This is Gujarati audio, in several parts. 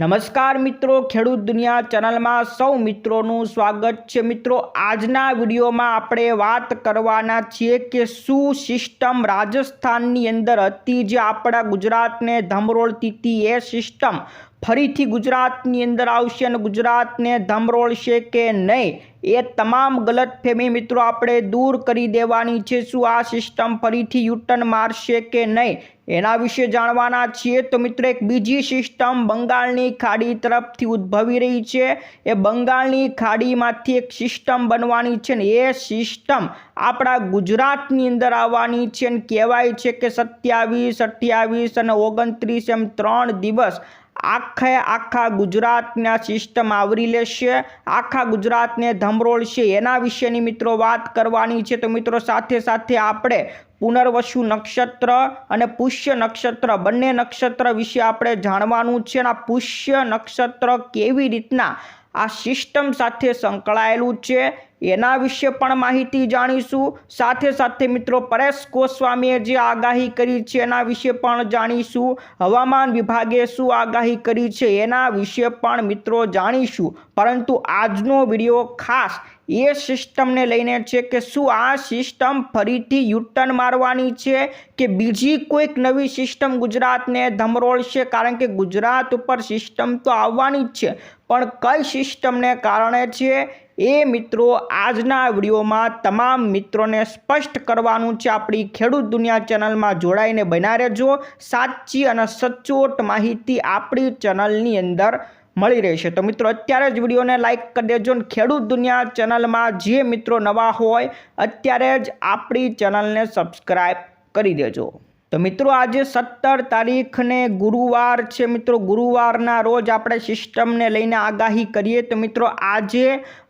નમસ્કાર મિત્રો, ખેડૂત દુનિયા ચેનલમાં સૌ મિત્રોનું સ્વાગત છે. મિત્રો, આજના વિડીયોમાં આપણે વાત કરવાના છીએ કે શું સિસ્ટમ રાજસ્થાનની અંદર હતી, જે આપણા ગુજરાતને ધમરોળતી હતી. એ સિસ્ટમ ફરીથી ગુજરાતની અંદર આવશે અને ગુજરાતને ધમરોળશે કે નહીં, એ તમામ ગલતફેમી મિત્રો આપણે દૂર કરી દેવાની છે શું આ સિસ્ટમ ફરીથી યુટર્ન મારશે કે નહીં, એના વિશે જાણવાના છીએ. તો મિત્રો, એક બીજી સિસ્ટમ બંગાળની ખાડી તરફથી ઉદ્ભવી રહી છે. એ બંગાળની ખાડીમાંથી એક સિસ્ટમ બનવાની છે ને એ સિસ્ટમ આપણા ગુજરાતની અંદર આવવાની છે અને કહેવાય છે કે સત્યાવીસ, અઠ્યાવીસ અને ઓગણત્રીસ એમ ત્રણ દિવસ આખે આખા ગુજરાતના સિસ્ટમ આવરી લેશે, આખા ગુજરાતને ધમરોળશે. એના વિશેની મિત્રો વાત કરવાની છે તો મિત્રો સાથે સાથે આપણે પુનર્વસુ નક્ષત્ર અને પુષ્ય નક્ષત્ર, બંને નક્ષત્ર વિશે આપણે જાણવાનું છે અને પુષ્ય નક્ષત્ર કેવી રીતના આ સિસ્ટમ સાથે સંકળાયેલું છે. એના વિશે પણ માહિતી જાણીશું. સાથે સાથે મિત્રો, પરેશ ગોસ્વામીએ જે આગાહી કરી છે એના વિશે પણ જાણીશું. હવામાન વિભાગે શું આગાહી કરી છે એના વિશે પણ મિત્રો જાણીશું. પરંતુ આજનો વીડિયો ખાસ એ સિસ્ટમને લઈને છે કે શું આ સિસ્ટમ ફરીથી યુટર્ન મારવાની છે કે બીજી કોઈક નવી સિસ્ટમ ગુજરાતને ધમરોળશે? કારણ કે ગુજરાત ઉપર સિસ્ટમ તો આવવાની જ છે. પણ કઈ સિસ્ટમને કારણે છે? એ મિત્રો, આજના વિડીયોમાં તમામ મિત્રોને સ્પષ્ટ કરવાનું છે, આપણી ખેડૂત દુનિયા ચેનલમાં જોડાઈને બના રહેજો. સાચી અને સચોટ માહિતી આપણી ચેનલની અંદર મળી રહેશે. તો મિત્રો, અત્યારે જ વિડીયોને લાઇક કરી દેજો અને ખેડૂત દુનિયા ચેનલમાં જે મિત્રો નવા હોય, અત્યારે જ આપણી ચેનલને સબસ્ક્રાઈબ કરી દેજો. તો મિત્રો આજે સત્તર તારીખને ગુરુવાર છે. મિત્રો ગુરુવારના રોજ આપણે સિસ્ટમને લઈને આગાહી કરીએ. તો મિત્રો આજે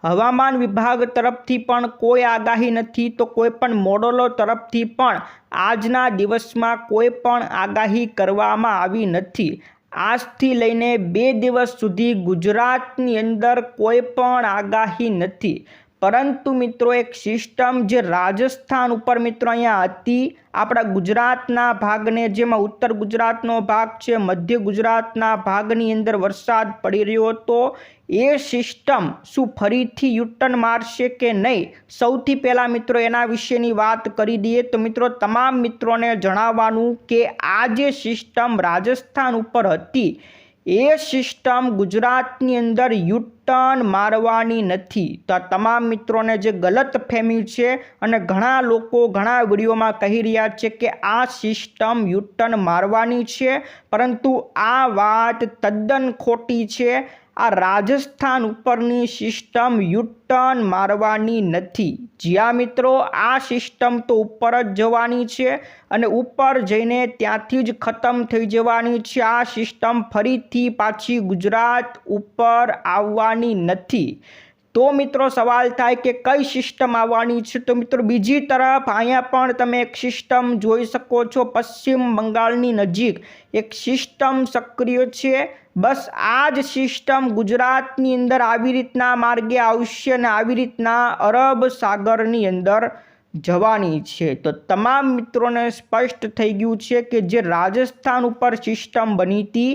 હવામાન વિભાગ તરફથી પણ કોઈ આગાહી નથી. તો કોઈ પણ મોડલો તરફથી પણ આજના દિવસમાં કોઈ પણ આગાહી કરવામાં આવી નથી. આજથી લઈને બે દિવસ સુધી ગુજરાતની અંદર કોઈ પણ આગાહી નથી. પરંતુ મિત્રો એક સિસ્ટમ જે રાજસ્થાન ઉપર મિત્રો અહીંયા હતી, આપણા ગુજરાતના ભાગને જેમાં ઉત્તર ગુજરાતનો ભાગ છે, મધ્ય ગુજરાતના ભાગની અંદર વરસાદ પડી રહ્યો હતો, એ સિસ્ટમ શું ફરીથી યુટર્ન મારશે કે નહીં? સૌથી પહેલાં મિત્રો એના વિશેની વાત કરી દઈએ તો મિત્રો તમામ મિત્રોને જણાવવાનું કે આ જે સિસ્ટમ રાજસ્થાન ઉપર હતી એ સિસ્ટમ ગુજરાતની અંદર યુટર્ન મારવાની નથી. તો આ તમામ મિત્રોને જે ગલત ફેમી છે અને ઘણા લોકો ઘણા વિડીયોમાં કહી રહ્યા છે કે આ સિસ્ટમ યુટર્ન મારવાની છે, પરંતુ આ વાત તદ્દન ખોટી છે. આ રાજસ્થાન ઉપરની સિસ્ટમ યુટર્ન મારવાની નથી. જ્યાં મિત્રો, આ સિસ્ટમ તો ઉપર જ જવાની છે અને ઉપર જઈને ત્યાંથી જ ખતમ થઈ જવાની છે. આ સિસ્ટમ ફરીથી પાછી ગુજરાત ઉપર આવવાની નથી. તો મિત્રો, સવાલ થાય કે કઈ સિસ્ટમ આવવાની છે? તો મિત્રો, બીજી તરફ અહીંયા પણ તમે એક સિસ્ટમ જોઈ શકો છો. પશ્ચિમ બંગાળની નજીક એક સિસ્ટમ સક્રિય છે. બસ આ જ સિસ્ટમ ગુજરાતની અંદર આવી રીતના માર્ગે આવશે અને આવી રીતના અરબ સાગરની અંદર જવાની છે. તો તમામ મિત્રોને સ્પષ્ટ થઈ ગયું છે કે જે રાજસ્થાન ઉપર સિસ્ટમ બની હતી,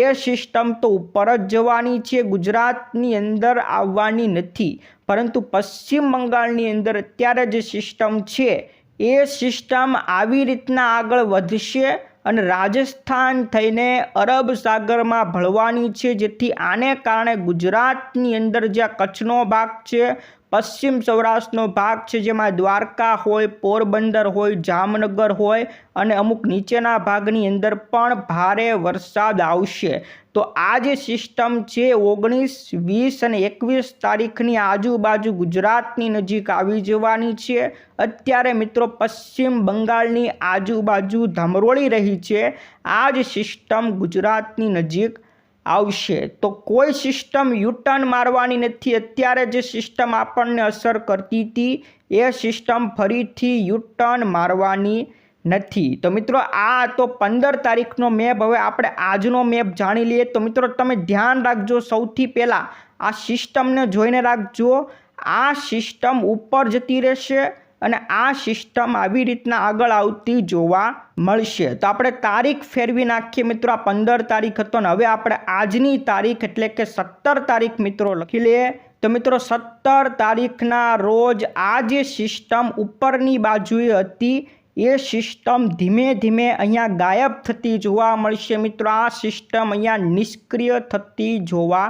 એ સિસ્ટમ તો ઉપર જ જવાની છે. ગુજરાતની અંદર આવવાની નથી. પરંતુ પશ્ચિમ બંગાળની અંદર અત્યારે જે સિસ્ટમ છે, એ સિસ્ટમ આવી રીતના આગળ વધશે અને રાજસ્થાન થઈને અરબ સાગરમાં ભળવાની છે, જેથી આને કારણે ગુજરાતની અંદર જ્યાં કચ્છનો ભાગ છે પશ્ચિમ સૌરાષ્ટ્રનો ભાગ છે જેમાં દ્વારકા હોય, પોરબંદર હોય, જામનગર હોય અને અમુક નીચેના ભાગની અંદર પણ ભારે વરસાદ આવશે. તો આ જે સિસ્ટમ છે ઓગણીસ, વીસ અને એકવીસ તારીખની આજુબાજુ ગુજરાતની નજીક આવી જવાની છે. અત્યારે મિત્રો પશ્ચિમ બંગાળની આજુબાજુ ધમરોળી રહી છે. આ જ સિસ્ટમ ગુજરાતની નજીક આવશે. તો કોઈ સિસ્ટમ યુટર્ન મારવાની નથી. અત્યારે જે સિસ્ટમ આપણને અસર કરતી હતી, એ સિસ્ટમ ફરીથી યુટર્ન મારવાની નથી. તો મિત્રો, આ તો પંદર તારીખનો મેપ હવે આપણે આજનો મેપ જાણી લઈએ. તો મિત્રો, તમે ધ્યાન રાખજો સૌથી પહેલાં. આ સિસ્ટમને જોઈને રાખજો. આ સિસ્ટમ ઉપર જતી રહેશે. અને આ સિસ્ટમ આવી રીતના આગળ આવતી જોવા મળશે. તો આપણે તારીખ ફેરવી નાખીએ મિત્રો. આ પંદર તારીખ હતો ને હવે આપણે આજની તારીખ એટલે કે સત્તર તારીખ મિત્રો લખી લઈએ. તો મિત્રો, સત્તર તારીખના રોજ આ જે સિસ્ટમ ઉપરની બાજુએ હતી, એ સિસ્ટમ ધીમે ધીમે અહીંયા ગાયબ થતી જોવા મળશે મિત્રો. આ સિસ્ટમ અહીંયા નિષ્ક્રિય થતી જોવા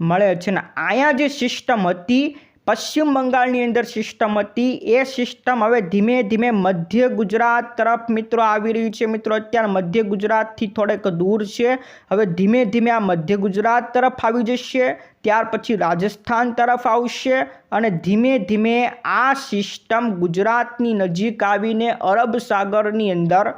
મળે છે. ને અહીંયા જે સિસ્ટમ હતી પશ્ચિમ બંગાળની અંદર સિસ્ટમ હતી. એ સિસ્ટમ હવે ધીમે ધીમે મધ્ય ગુજરાત તરફ મિત્રો આવી રહ્યું છે. મિત્રો, અત્યારે મધ્ય ગુજરાતથી થોડેક દૂર છે. હવે ધીમે ધીમે આ મધ્ય ગુજરાત તરફ આવી જશે. ત્યાર પછી રાજસ્થાન તરફ આવશે અને ધીમે ધીમે આ સિસ્ટમ ગુજરાતની નજીક આવીને અરબ સાગરની અંદર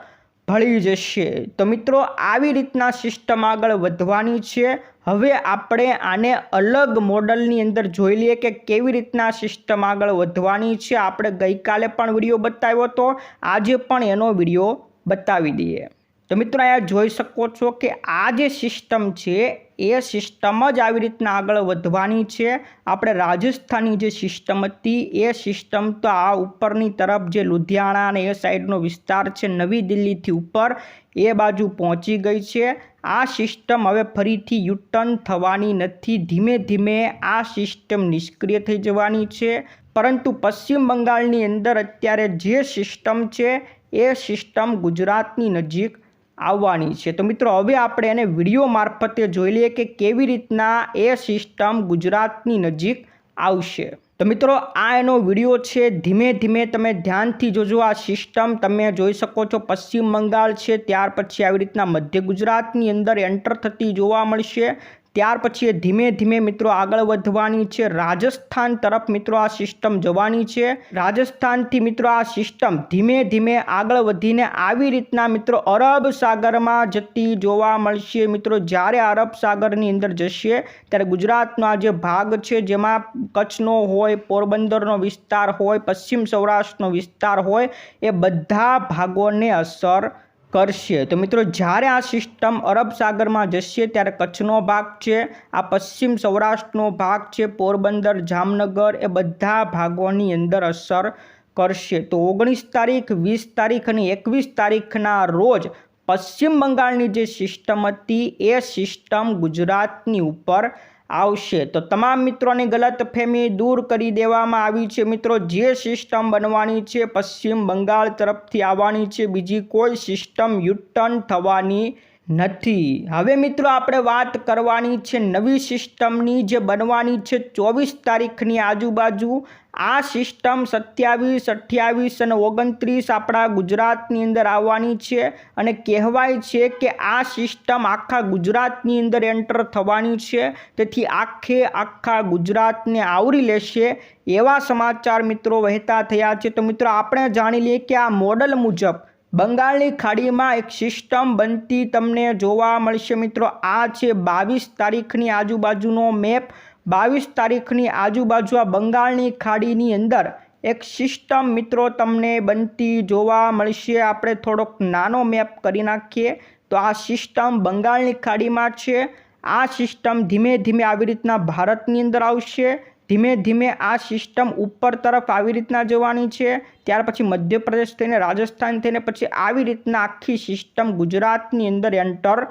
ભળી જશે. તો મિત્રો, આવી રીતના સિસ્ટમ આગળ વધવાની છે. હવે આપણે આને અલગ મોડલની અંદર જોઈ લઈએ કે કેવી રીતના સિસ્ટમ આગળ વધવાની છે. આપણે ગઈકાલે પણ વીડિયો બતાવ્યો હતો આજે પણ એનો વીડિયો બતાવી દઈએ. તો મિત્રો, અહીંયા જોઈ શકો છો કે આ જે સિસ્ટમ છે એ સિસ્ટમ જ આવી રીતના આગળ વધવાની છે. આપણે રાજસ્થાનની જે સિસ્ટમ હતી, એ સિસ્ટમ તો આ ઉપરની તરફ જે લુધિયાણા અને એ સાઈડનો વિસ્તાર છે, નવી દિલ્હીથી ઉપર, એ બાજુ પહોંચી ગઈ છે. આ સિસ્ટમ હવે ફરીથી યુટર્ન થવાની નથી. ધીમે ધીમે આ સિસ્ટમ નિષ્ક્રિય થઈ જવાની છે. પરંતુ પશ્ચિમ બંગાળની અંદર અત્યારે જે સિસ્ટમ છે, એ સિસ્ટમ ગુજરાતની નજીક આવવાની છે. તો મિત્રો, હવે આપણે એને વીડિયો મારફતે જોઈ લઈએ કે કેવી રીતના એ સિસ્ટમ ગુજરાતની નજીક આવશે. તો મિત્રો, આ એનો વીડિયો છે. ધીમે ધીમે તમે ધ્યાનથી જોજો, આ સિસ્ટમ તમે જોઈ શકો છો. પશ્ચિમ બંગાળ છે. ત્યાર પછી આવી રીતના મધ્ય ગુજરાતની અંદર એન્ટર થતી જોવા મળશે. ત્યાર પછી ધીમે ધીમે મિત્રો આગળ વધવાની છે. રાજસ્થાન તરફ મિત્રો આ સિસ્ટમ જવાની છે. રાજસ્થાનથી મિત્રો આ સિસ્ટમ ધીમે ધીમે આગળ વધીને આવી રીતના મિત્રો અરબ સાગરમાં જતી જોવા મળશે. મિત્રો જ્યારે અરબ સાગરની અંદર જશે, ત્યારે ગુજરાતનો આ જે ભાગ છે, જેમાં કચ્છનો હોય, પોરબંદરનો વિસ્તાર હોય, પશ્ચિમ સૌરાષ્ટ્રનો વિસ્તાર હોય, એ બધા ભાગોને અસર કરશે. તો મિત્રો, જ્યારે આ સિસ્ટમ અરબ સાગરમાં જશે, ત્યારે કચ્છનો ભાગ છે, આ પશ્ચિમ સૌરાષ્ટ્રનો ભાગ છે, પોરબંદર, જામનગર, એ બધા ભાગોની અંદર અસર કરશે. તો ઓગણીસ તારીખ, વીસ તારીખ અને એકવીસ તારીખના રોજ પશ્ચિમ બંગાળની જે સિસ્ટમ હતી, એ સિસ્ટમ ગુજરાતની ઉપર આવશે. તો તમામ મિત્રોની ગલતફહેમી દૂર કરી દેવામાં આવી છે મિત્રો. જે સિસ્ટમ બનવાની છે પશ્ચિમ બંગાળ તરફથી આવવાની છે. બીજી કોઈ સિસ્ટમ યુટર્ન થવાની નથી. હવે મિત્રો, આપણે વાત કરવાની છે નવી સિસ્ટમની જે બનવાની છે ચોવીસ તારીખની આજુબાજુ. આ સિસ્ટમ સત્યાવીસ, અઠ્યાવીસ અને ઓગણત્રીસ આપણા ગુજરાતની અંદર આવવાની છે અને કહેવાય છે કે આ સિસ્ટમ આખા ગુજરાતની અંદર એન્ટર થવાની છે. તેથી આખે આખા ગુજરાતને આવરી લેશે એવા સમાચાર મિત્રો વહેતા થયા છે. તો મિત્રો, આપણે જાણી લઈએ કે આ મોડલ મુજબ બંગાળની ખાડીમાં એક સિસ્ટમ બનતી તમને જોવા મળશે મિત્રો. આ છે બાવીસ તારીખની આજુબાજુનો મેપ. બાવીસ તારીખની આજુબાજુ આ બંગાળની ખાડીની અંદર એક સિસ્ટમ મિત્રો તમને બનતી જોવા મળશે. આપણે થોડોક નાનો મેપ કરી નાખીએ. તો આ સિસ્ટમ બંગાળની ખાડીમાં છે. આ સિસ્ટમ ધીમે ધીમે આવી રીતના ભારતની અંદર આવશે. ધીમે ધીમે આ સિસ્ટમ ઉપર તરફ આવી રીતના જવાની છે. ત્યાર પછી મધ્યપ્રદેશ થઈને રાજસ્થાન થઈને પછી આવી રીતના આખી સિસ્ટમ ગુજરાતની અંદર એન્ટર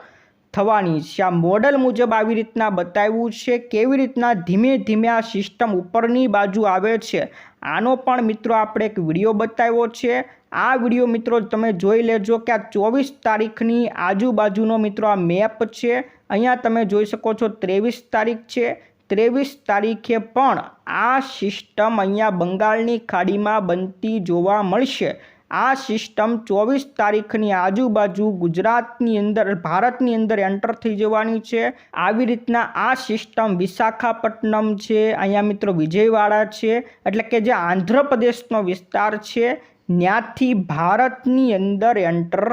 થવાની છે. આ મોડલ મુજબ આવી રીતના બતાવ્યું છે કેવી રીતના ધીમે ધીમે આ સિસ્ટમ ઉપરની બાજુ આવે છે. આનો પણ મિત્રો આપણે એક વીડિયો બતાવ્યો છે. આ વીડિયો મિત્રો તમે જોઈ લેજો કે આ ચોવીસ તારીખની આજુબાજુનો મિત્રો આ મેપ છે. અહીંયા તમે જોઈ શકો છો ત્રેવીસ તારીખ છે. ત્રેવીસ તારીખે પણ આ સિસ્ટમ અહીંયા બંગાળની ખાડીમાં બનતી જોવા મળશે. આ સિસ્ટમ ચોવીસ તારીખની આજુબાજુ ગુજરાતની અંદર, ભારતની અંદર એન્ટર થઈ જવાની છે. આવી રીતના આ સિસ્ટમ વિશાખાપટ્ટનમ છે, અહીંયા મિત્રો વિજયવાડા છે, એટલે કે જે આંધ્રપ્રદેશનો વિસ્તાર છે, ત્યાંથી ભારતની અંદર એન્ટર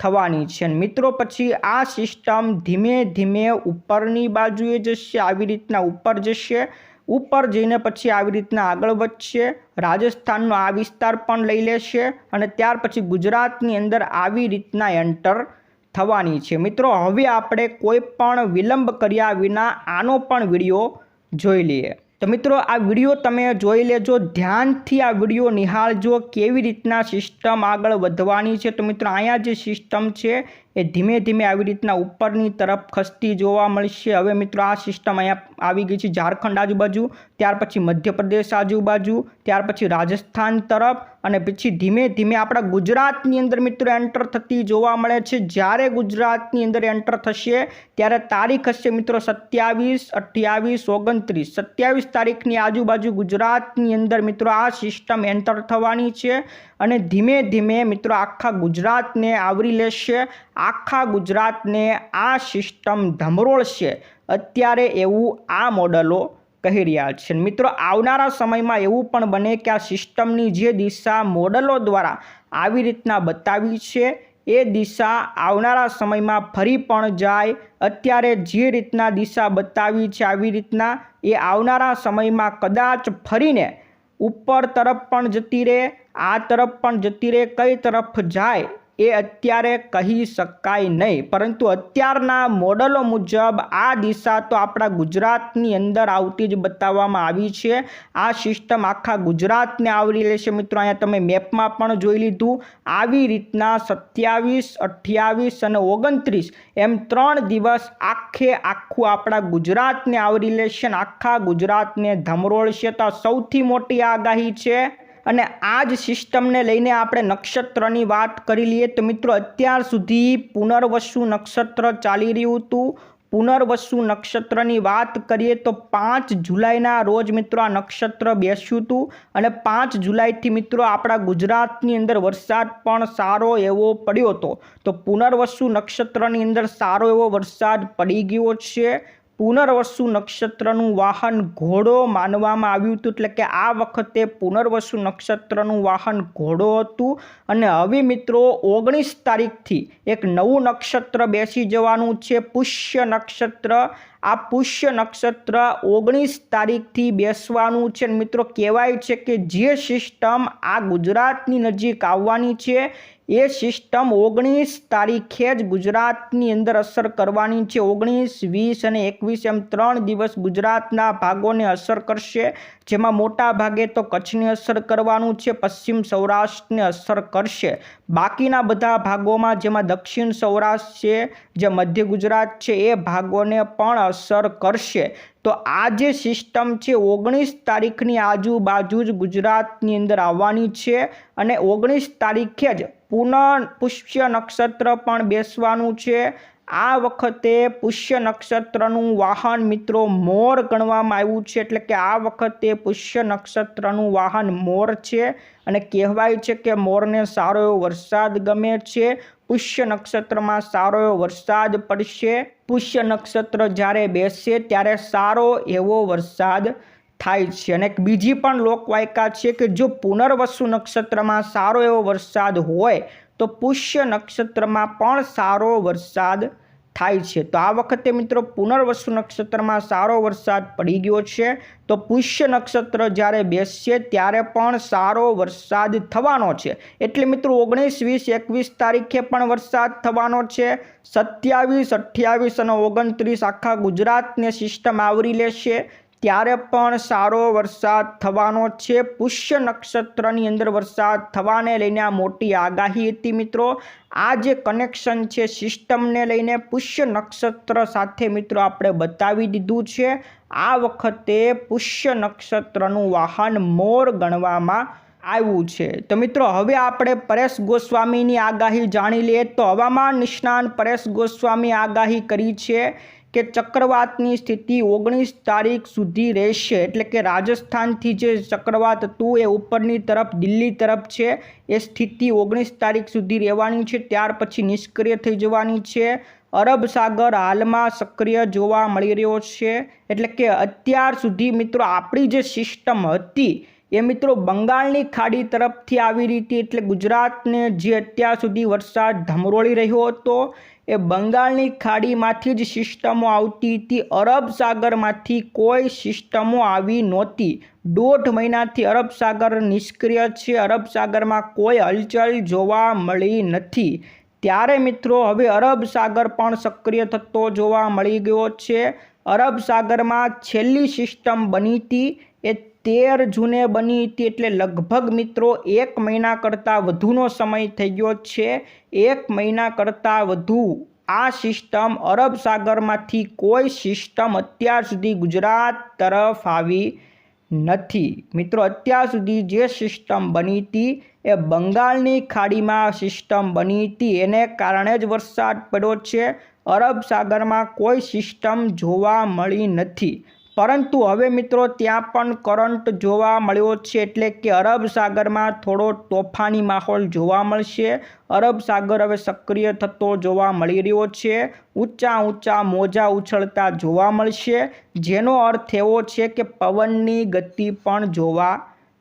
થવાની છે. મિત્રો, પછી આ સિસ્ટમ ધીમે ધીમે ઉપરની બાજુએ જશે, આવી રીતના ઉપર જશે. ઉપર જઈને પછી આવી રીતના આગળ વધશે. રાજસ્થાનનો આ વિસ્તાર પણ લઈ લેશે અને ત્યાર પછી ગુજરાતની અંદર આવી રીતના એન્ટર થવાની છે. મિત્રો, હવે આપણે કોઈ પણ વિલંબ કર્યા વિના આનો પણ વીડિયો જોઈ લઈએ. તો મિત્રો, આ વીડિયો તમે જોઈ લેજો. ધ્યાનથી આ વીડિયો નિહાળજો. કેવી રીતના સિસ્ટમ આગળ વધવાની છે? તો મિત્રો, અહીંયા જે સિસ્ટમ છે એ ધીમે ધીમે આવી રીતના ઉપરની તરફ ખસતી જોવા મળશે. હવે મિત્રો આ સિસ્ટમ અહીંયા આવી ગઈ છે ઝારખંડ આજુબાજુ, ત્યાર પછી મધ્યપ્રદેશ આજુબાજુ, ત્યાર પછી રાજસ્થાન તરફ અને પછી ધીમે ધીમે આપણા ગુજરાતની અંદર મિત્રો એન્ટર થતી જોવા મળે છે. જ્યારે ગુજરાતની અંદર એન્ટર થશે, ત્યારે તારીખ હશે મિત્રો સત્યાવીસ, અઠ્યાવીસ, ઓગણત્રીસ. સત્યાવીસ તારીખની આજુબાજુ ગુજરાતની અંદર મિત્રો આ સિસ્ટમ એન્ટર થવાની છે અને ધીમે ધીમે મિત્રો આખા ગુજરાતને આવરી લેશે. આખા ગુજરાતને આ સિસ્ટમ ધમરોળશે. અત્યારે એવું આ મોડલો કહી રહ્યા છે. મિત્રો, આવનારા સમયમાં એવું પણ બને કે આ સિસ્ટમની જે દિશા મોડલો દ્વારા આવી રીતના બતાવી છે, એ દિશા આવનારા સમયમાં ફરી પણ જાય. અત્યારે જે રીતના દિશા બતાવી છે આવી રીતના, એ આવનારા સમયમાં કદાચ ફરીને ઉપર તરફ પણ જતી રહે, આ તરફ પણ જતી રહે, કઈ તરફ જાય એ અત્યારે કહી શકાય નહીં. પરંતુ અત્યારના મોડલો મુજબ આ દિશા તો આપણા ગુજરાતની અંદર આવતી જ બતાવવામાં આવી છે. આ સિસ્ટમ આખા ગુજરાતને આવરી લેશે. મિત્રો, અહીંયા તમે મેપમાં પણ જોઈ લીધું. આવી રીતના સત્યાવીસ, અઠ્યાવીસ અને ઓગણત્રીસ એમ ત્રણ દિવસ આખે આખું આપણા ગુજરાતને આવરી લેશે આખા ગુજરાતને ધમરોળશે. તો સૌથી મોટી આગાહી છે. અને આ જ સિસ્ટમને લઈને આપણે નક્ષત્રની વાત કરી લઈએ તો મિત્રો અત્યાર સુધી પુનર્વસુ નક્ષત્ર ચાલી રહ્યું હતું. પુનર્વસુ નક્ષત્રની વાત કરીએ તો પાંચ જુલાઈના રોજ મિત્રો આ નક્ષત્ર બેસ્યું હતું અને પાંચ જુલાઈથી મિત્રો આપણા ગુજરાતની અંદર વરસાદ પણ સારો એવો પડ્યો હતો. તો પુનર્વસુ નક્ષત્રની અંદર સારો એવો વરસાદ પડી ગયો છે. પુનર્વસુ નક્ષત્રનું વાહન ઘોડો માનવામાં આવ્યું હતું, એટલે કે આ વખતે પુનર્વસુ નક્ષત્રનું વાહન ઘોડો હતું. અને હવે મિત્રો, ઓગણીસ તારીખથી એક નવું નક્ષત્ર બેસી જવાનું છે. પુષ્ય નક્ષત્ર. આ પુષ્ય નક્ષત્ર ઓગણીસ તારીખથી બેસવાનું છે. મિત્રો, કહેવાય છે કે જે સિસ્ટમ આ ગુજરાતની નજીક આવવાની છે એ સિસ્ટમ ઓગણીસ તારીખે જ ગુજરાતની અંદર અસર કરવાની છે. ઓગણીસ, વીસ અને એકવીસ એમ ત્રણ દિવસ ગુજરાતના ભાગોને અસર કરશે. જેમાં મોટા ભાગે તો કચ્છને અસર કરવાનું છે, પશ્ચિમ સૌરાષ્ટ્રને અસર કરશે. બાકીના બધા ભાગોમાં જેમાં દક્ષિણ સૌરાષ્ટ્ર છે, જે મધ્ય ગુજરાત છે, એ ભાગોને પણ અસર કરશે. તો આ જે સિસ્ટમ છે, ઓગણીસ તારીખની આજુબાજુ જ ગુજરાતની અંદર આવવાની છે અને ઓગણીસ તારીખે જ પુનઃ પુષ્ય નક્ષત્ર પણ બેસવાનું છે. આ વખતે પુષ્ય નક્ષત્રનું વાહન મિત્રો મોર ગણવામાં આવ્યું છે. એટલે કે આ વખતે પુષ્ય નક્ષત્રનું વાહન મોર છે અને કહેવાય છે કે મોરને સારો એવો વરસાદ ગમે છે. પુષ્ય નક્ષત્રમાં સારો એવો વરસાદ પડશે. પુષ્ય નક્ષત્ર જ્યારે બેસશે ત્યારે સારો એવો વરસાદ થાય છે અને એક બીજી પણ લોકવાયકા છે કે જો પુનર્વસુ નક્ષત્રમાં સારો એવો વરસાદ હોય, તો પુષ્ય નક્ષત્રમાં પણ સારો વરસાદ થાય છે. તો આ વખતે મિત્રો પુનર્વસુ નક્ષત્રમાં સારો વરસાદ પડી ગયો છે. તો પુષ્ય નક્ષત્ર જ્યારે બેસશે, ત્યારે પણ સારો વરસાદ થવાનો છે. એટલે મિત્રો ઓગણીસ, વીસ, એકવીસ તારીખે પણ વરસાદ થવાનો છે. સત્યાવીસ, અઠ્યાવીસ અને ઓગણત્રીસ આખા ગુજરાતને સિસ્ટમ આવરી લેશે. ત્યારે પણ સારો વરસાદ થવાનો છે. પુષ્ય નક્ષત્રની અંદર વરસાદ થવાને લઈને આ મોટી આગાહી હતી મિત્રો. આ જે કનેક્શન છે સિસ્ટમને લઈને પુષ્ય નક્ષત્ર સાથે મિત્રો આપણે બતાવી દીધું છે. આ વખતે પુષ્ય નક્ષત્રનું વાહન મોર ગણવામાં આવ્યું છે. તો મિત્રો, હવે આપણે પરેશ ગોસ્વામીની આગાહી જાણી લઈએ. તો હવામાન નિષ્ણાંત પરેશ ગોસ્વામી આગાહી કરી છે. કે ચક્રવાતની સ્થિતિ ઓગણીસ તારીખ સુધી રહેશે. એટલે કે રાજસ્થાનથી જે ચક્રવાત હતું એ ઉપરની તરફ, દિલ્હી તરફ છે. એ સ્થિતિ ઓગણીસ તારીખ સુધી રહેવાની છે. ત્યાર પછી નિષ્ક્રિય થઈ જવાની છે. અરબ સાગર હાલમાં સક્રિય જોવા મળી રહ્યો છે. એટલે કે અત્યાર સુધી મિત્રો આપણી જે સિસ્ટમ હતી એ મિત્રો બંગાળની ખાડી તરફથી આવી રીતે એટલે ગુજરાતને જે અત્યાર સુધી વરસાદ ધમરોળી રહ્યો હતો એ બંગાળની ખાડીમાંથી જ સિસ્ટમો આવતી હતી. અરબ સાગરમાંથી કોઈ સિસ્ટમો આવી નહોતી. દોઢ મહિનાથી અરબ સાગર નિષ્ક્રિય છે. અરબ સાગરમાં કોઈ હલચલ જોવા મળી નથી. ત્યારે મિત્રો, હવે અરબ સાગર પણ સક્રિય થતો જોવા મળી ગયો છે. અરબ સાગરમાં છેલ્લી સિસ્ટમ બની હતી. એ તેર જૂને બની હતી એટલે લગભગ મિત્રો એક મહિના કરતાં વધુનો સમય થઈ ગયો છે. એક મહિના કરતાં વધુ આ સિસ્ટમ અરબ સાગરમાંથી કોઈ સિસ્ટમ અત્યાર સુધી ગુજરાત તરફ આવી નથી. મિત્રો, અત્યાર સુધી જે સિસ્ટમ બની હતી એ બંગાળની ખાડીમાં સિસ્ટમ બની હતી. એને કારણે જ વરસાદ પડ્યો છે. અરબ સાગરમાં કોઈ સિસ્ટમ જોવા મળી નથી. પરંતુ હવે મિત્રો ત્યાં પણ કરંટ જોવા મળ્યો છે એટલે કે અરબ સાગરમાં થોડો તોફાની માહોલ જોવા મળશે. અરબ સાગર હવે સક્રિય થતો જોવા મળી રહ્યો છે. ઊંચા ઊંચા મોજા ઉછળતા જોવા મળશે. જેનો અર્થ એવો છે કે પવનની ગતિ પણ જોવા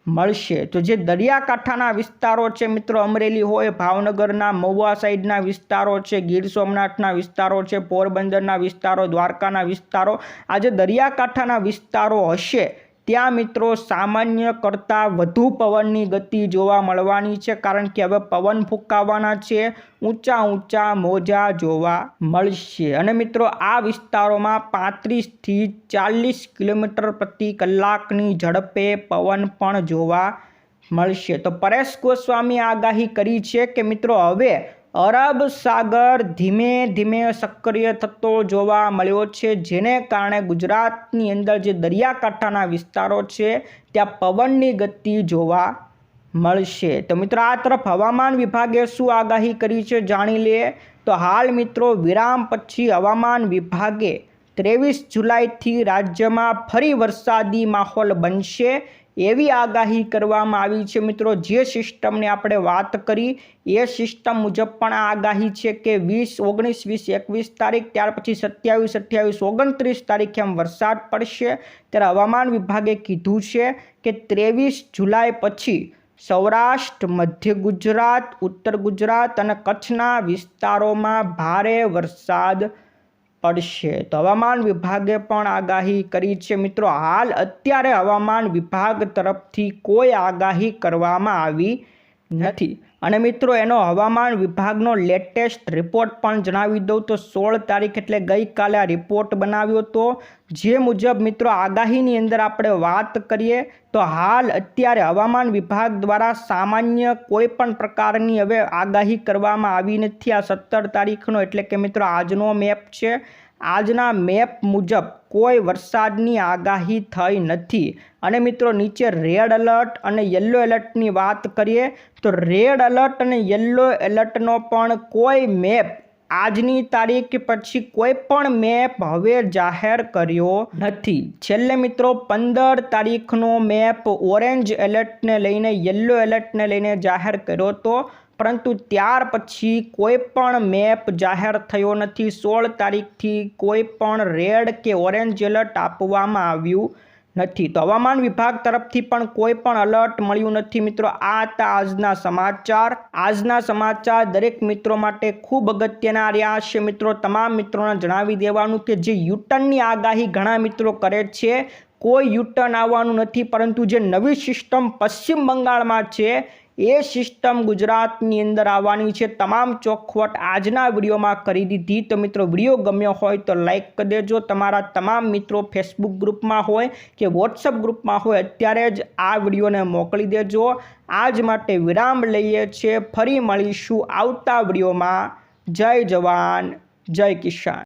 મળશે. તો જે દરિયાકાંઠાના વિસ્તારો છે મિત્રો, અમરેલી હોય, ભાવનગરના મહુવા સાઈડના વિસ્તારો છે, ગીર સોમનાથના વિસ્તારો છે, પોરબંદરના વિસ્તારો, દ્વારકાના વિસ્તારો. આ જે દરિયાકાંઠાના વિસ્તારો હશે ત્યાં મિત્રો સામાન્ય કરતાં વધુ પવનની ગતિ જોવા મળવાની છે, કારણ કે હવે પવન ફૂંકાવાના છે, ઊંચા ઊંચા મોજા જોવા મળશે. અને મિત્રો આ વિસ્તારોમાં પાંત્રીસથી ચાલીસ કિલોમીટર પ્રતિ કલાકની ઝડપે પવન પણ જોવા મળશે. તો પરેશ ગોસ્વામી આગાહી કરી છે કે મિત્રો હવે અરબ સાગર ધીમે ધીમે સક્રિય થતો જોવા મળ્યો છે, જેને કારણે ગુજરાતની અંદર જે દરિયાકાંઠાના વિસ્તારો છે, ત્યાં પવનની ગતિ જોવા મળશે. તો મિત્રો, આ તરફ હવામાન વિભાગે શું આગાહી કરી છે જાણી લઈએ. તો હાલ મિત્રો, વિરામ પછી હવામાન વિભાગે ત્રેવીસ જુલાઈથી રાજ્યમાં ફરી વરસાદી માહોલ બનશે. એવી આગાહી કરવામાં આવી છે મિત્રો, જે સિસ્ટમની આપણે વાત કરી, એ સિસ્ટમ મુજબ પણ આ આગાહી છે કે વીસ, ઓગણીસ, વીસ, એકવીસ તારીખ, ત્યાર પછી સત્યાવીસ, અઠ્યાવીસ, ઓગણત્રીસ તારીખે આમ વરસાદ પડશે. ત્યારે હવામાન વિભાગે કીધું છે કે ત્રેવીસ જુલાઈ પછી સૌરાષ્ટ્ર, મધ્ય ગુજરાત, ઉત્તર ગુજરાત અને કચ્છના વિસ્તારોમાં ભારે વરસાદ પડશે. તો હવામાન વિભાગે પણ આગાહી કરી છે મિત્રો. હાલ અત્યારે હવામાન વિભાગ તરફથી કોઈ આગાહી કરવામાં આવી નથી. અને મિત્રો, એનો હવામાન વિભાગનો લેટેસ્ટ રિપોર્ટ પણ જણાવી દઉં તો સોળ તારીખ એટલે ગઈકાલે આ રિપોર્ટ બનાવ્યો હતો. જે મુજબ મિત્રો, આગાહીની અંદર આપણે વાત કરીએ તો હાલ અત્યારે હવામાન વિભાગ દ્વારા સામાન્ય કોઈ પણ પ્રકારની હવે આગાહી કરવામાં આવી નથી. આ સત્તર તારીખનો એટલે કે મિત્રો, આજનો મેપ છે. આજના મેપ મુજબ કોઈ વરસાદની આગાહી થઈ નથી. અને મિત્રો, નીચે રેડ એલર્ટ અને યલો એલર્ટની વાત કરીએ, તો રેડ એલર્ટ અને યલો એલર્ટનો પણ કોઈ મેપ આજની તારીખ પછી કોઈ પણ મેપ હવે જાહેર કર્યો નથી. છેલ્લે મિત્રો, પંદર તારીખનો મેપ ઓરેન્જ એલર્ટને લઈને, યલો એલર્ટને લઈને જાહેર કર્યો હતો પરંતુ ત્યાર પછી કોઈ પણ મેપ જાહેર થયો નથી. સોળ તારીખથી કોઈ પણ રેડ કે ઓરેન્જ એલર્ટ આપવામાં આવ્યું નથી. તો હવામાન વિભાગ તરફથી પણ કોઈ પણ અલર્ટ મળ્યું નથી. મિત્રો, આ હતા આજના સમાચાર. આજના સમાચાર દરેક મિત્રો માટે ખૂબ અગત્યના રહ્યા છે. મિત્રો, તમામ મિત્રોને જણાવી દેવાનું કે જે યુટર્નની આગાહી ઘણા મિત્રો કરે છે, કોઈ યુટર્ન આવવાનું નથી, પરંતુ જે નવી સિસ્ટમ પશ્ચિમ બંગાળમાં છે એ સિસ્ટમ ગુજરાતની અંદર આવવાની છે. તમામ ચોખવટ આજના વિડીયોમાં કરી દીધી. તો મિત્રો, વીડિયો ગમ્યો હોય તો લાઈક કરી દેજો. તમારા તમામ મિત્રો ફેસબુક ગ્રુપમાં હોય કે વોટ્સઅપ ગ્રુપમાં હોય, અત્યારે જ આ વિડીયોને મોકલી દેજો. આજ માટે વિરામ લઈએ છીએ. ફરી મળીશું આવતા વિડીયોમાં. જય જવાન, જય કિસાન.